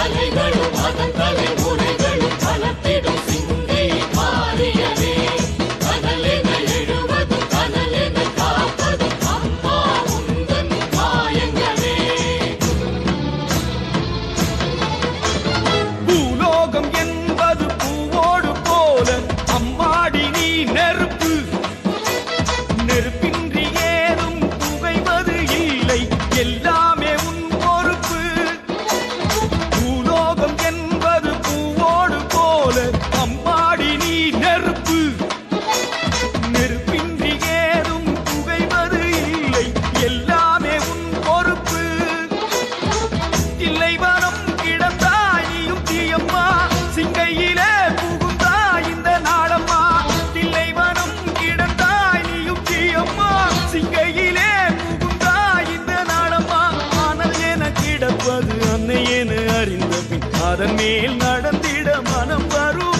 அலைகளும் அதன் தலைவர் அதன் மேல் நடந்திட மனம் வரும்?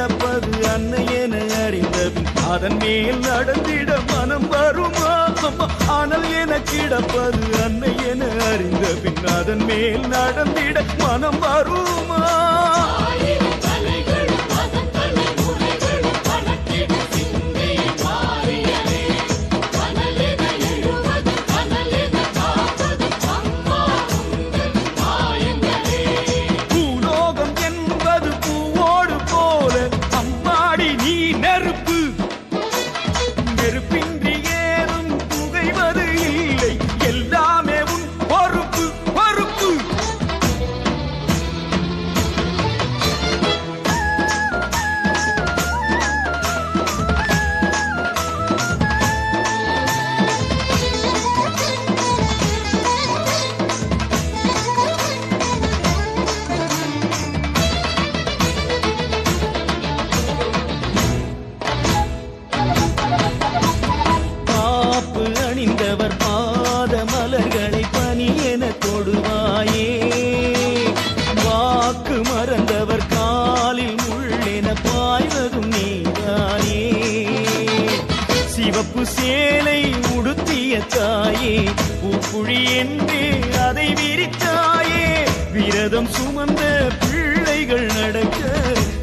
கிடப்பது அன்னையென அறிந்தது. அதன் மேல் நடந்திட மனம் வருமா? ஆனால் என கிடப்பது அன்னை என அறிந்த பின் அதன் மேல் நடந்திட மனம் வருமா? ஏழை உடுத்திய தாயே பூக்குழி என்றே அதை விரித்தாயே. விரதம் சுமந்த பிள்ளைகள் நடக்க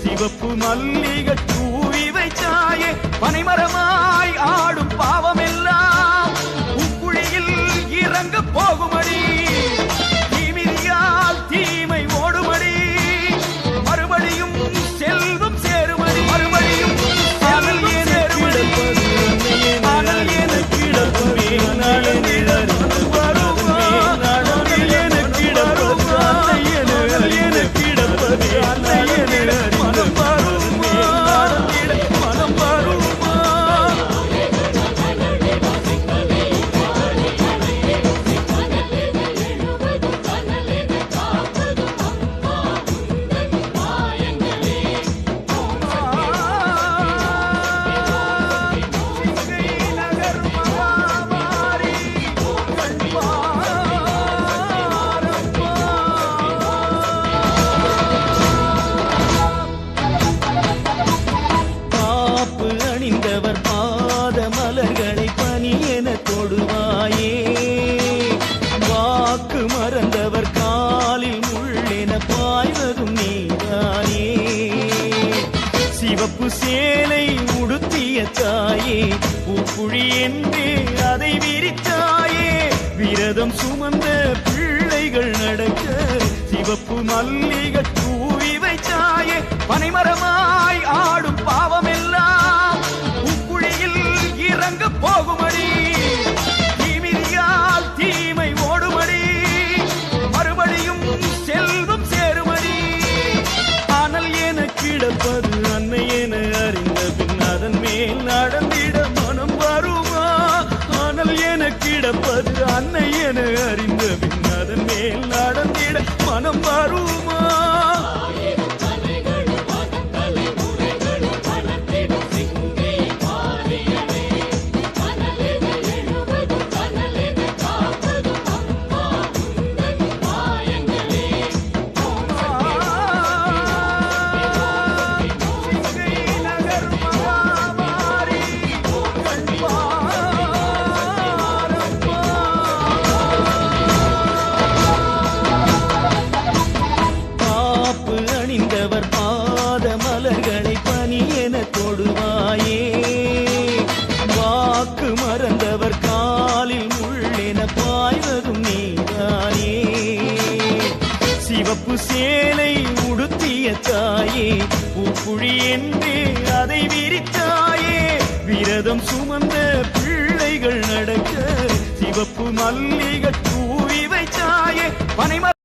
சிவப்பு மல்லிகள் தூவி வைத்தாயே. பனைமரமாய் ஆடும் பாவமெல்லாம் பூக்குழியில் இறங்க போகுமடி. விரதம் சுமந்த பிள்ளைகள் நடக்க சிவப்பு மல்லிகை தூவி வைச்சாயே பனைமரமாய் ஆடும் பாவமெல்லாம் கிடப்பது அன்னை என அறிந்த பின் அதன் மேல் நடந்திட மனம் வருமா? உடுத்திய பூக்குழி என்று அதை விரித்தாயே. விரதம் சுமந்த பிள்ளைகள் நடக்க சிவப்பு மல்லிகை தூவி வைத்தாயே. பனைமர